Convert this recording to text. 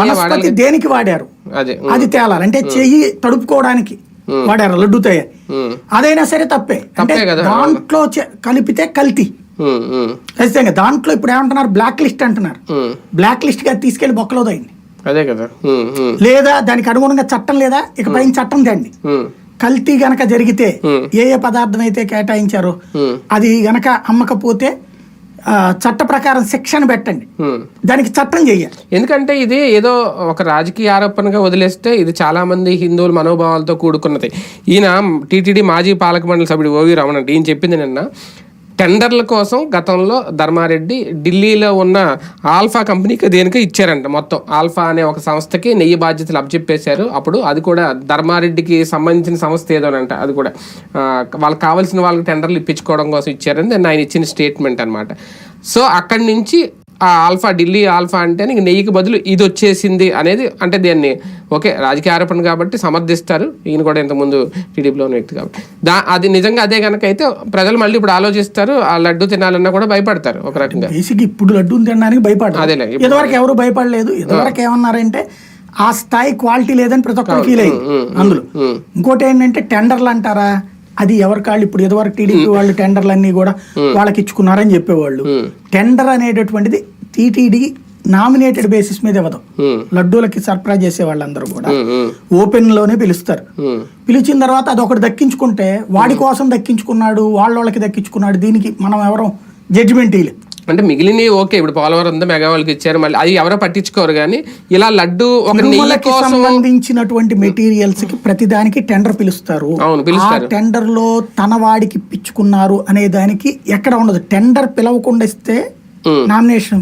వనస్పతి దేనికి వాడారు? అదే. తేలాలి. అంటే చెయ్యి తడుపుకోవడానికి వాడారు లడ్డు తయారు అదైనా సరే తప్పే. అంటే. దాంట్లో కలిపితే కల్తీ. ఖచ్చితంగా దాంట్లో ఇప్పుడు ఏమంటున్నారు? బ్లాక్ లిస్ట్ అంటున్నారు. బ్లాక్ లిస్ట్గా తీసుకెళ్ళి బొక్కలో దోయండి అదే కదా. లేదా దానికి అనుగుణంగా చట్టం లేదా? ఇక పైన చట్టం ఉమ్, కల్తీ గనక జరిగితే. ఏ ఏ పదార్థం అయితే కేటాయించారో అది గనక అమ్మకపోతే చట్ట ప్రకారం శిక్షణ పెట్టండి. దానికి చట్టం చెయ్యాలి. ఎందుకంటే ఇది ఏదో ఒక రాజకీయ ఆరోపణగా వదిలేస్తే ఇది చాలా మంది హిందువుల మనోభావాలతో కూడుకున్నది. ఈయన టీటీడీ మాజీ పాలక మండలి సభ్యుడు ఓవి రమణ ఈయన చెప్పింది నిన్న టెండర్ల కోసం గతంలో ధర్మారెడ్డి ఢిల్లీలో ఉన్న ఆల్ఫా కంపెనీకి దేనికి ఇచ్చారంట మొత్తం. ఆల్ఫా అనే ఒక సంస్థకి నెయ్యి బాధ్యతలు అప్పచెప్పేశారు. అప్పుడు అది కూడా ధర్మారెడ్డికి సంబంధించిన సంస్థ ఏదోనంట అది కూడా. వాళ్ళకి కావాల్సిన వాళ్ళకి టెండర్లు ఇప్పించుకోవడం కోసం ఇచ్చారని దాన్ని ఆయన ఇచ్చిన స్టేట్మెంట్ అనమాట సో అక్కడి నుంచి ఆ ఆల్ఫా ఢిల్లీ ఆల్ఫా అంటే నీకు నెయ్యికి బదులు ఇది వచ్చేసింది అనేది అంటే దాన్ని? ఓకే రాజకీయ ఆరోపణ కాబట్టి సమర్థిస్తారు. ఈయన కూడా ఇంతకుముందు టీడీపీలో ఉన్న వ్యక్తి కాబట్టి. దా అది నిజంగా అదే కనుక అయితే ప్రజలు మళ్ళీ ఇప్పుడు ఆలోచిస్తారు ఆ లడ్డు తినాలన్నా కూడా భయపడతారు ఒక రకంగా. బేసిక్ ఇప్పుడు లడ్డూలు తినడానికి భయపడరు అదేలే, ఇప్పుడు ఇదివరకు ఎవరు భయపడలేదు. ఇదివరకు ఏమన్నారంటే ఆ స్థాయి క్వాలిటీ లేదని ప్రతి ఒక్కరు ఫీల్ అయింది అందులో. ఇంకోటి ఏంటంటే టెండర్లు అంటారా? అది ఎవరి కాళ్ళు? ఇప్పుడు ఇదివరకు టీడీపీ వాళ్ళు టెండర్లు అన్ని కూడా వాళ్ళకి ఇచ్చుకున్నారని చెప్పేవాళ్ళు. టెండర్ అనేటటువంటిది టీటీడీ నామినేటెడ్ బేసిస్ మీద ఇవ్వదు. లడ్డూలకి సర్ప్రైజ్ చేసే వాళ్ళందరూ కూడా. ఓపెన్లోనే పిలుస్తారు. పిలిచిన తర్వాత అది ఒకటి దక్కించుకుంటే వాడి కోసం దక్కించుకున్నాడు వాళ్ళ వాళ్ళకి దక్కించుకున్నాడు దీనికి మనం ఎవరం జడ్జిమెంట్ ఇవ్వలేదు అంటే మిగిలినవి ఓకే ఇప్పుడు పోలవరం ఉందా మెగా వాళ్ళకి ఇచ్చారు మళ్ళీ అది ఎవరో పట్టించుకోరు కానీ ఇలా లడ్డు ఒక సంబంధించినటువంటి మెటీరియల్స్కి ప్రతిదానికి టెండర్ పిలుస్తారు. టెండర్లో తన వాడికి పిచ్చుకున్నారు అనే దానికి ఎక్కడ ఉండదు. టెండర్ పిలవకుండా ఇస్తే. నామినేషన్